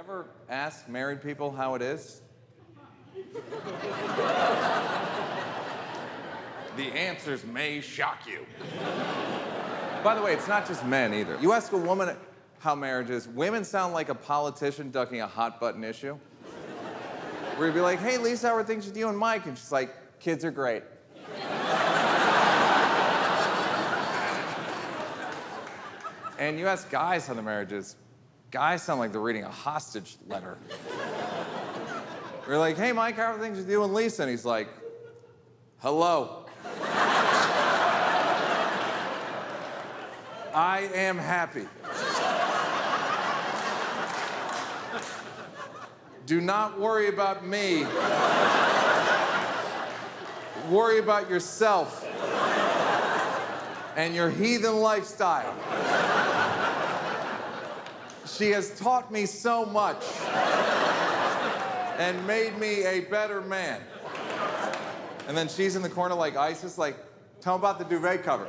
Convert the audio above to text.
ever ask married people how it is? the answers may shock you. By the way, it's not just men either. You ask a woman how marriage is, women sound like a politician ducking a hot button issue. Where you'd be like, hey, Lisa, how are things with you and Mike? And she's like, kids are great. and you ask guys how the marriage is, guys sound like they're reading a hostage letter. We're like, hey, Mike, how are things with you and Lisa? And he's like, hello. I am happy. Do not worry about me. worry about yourself and your heathen lifestyle. She has taught me so much and made me a better man. And then she's in the corner like ISIS, like, tell him about the duvet cover.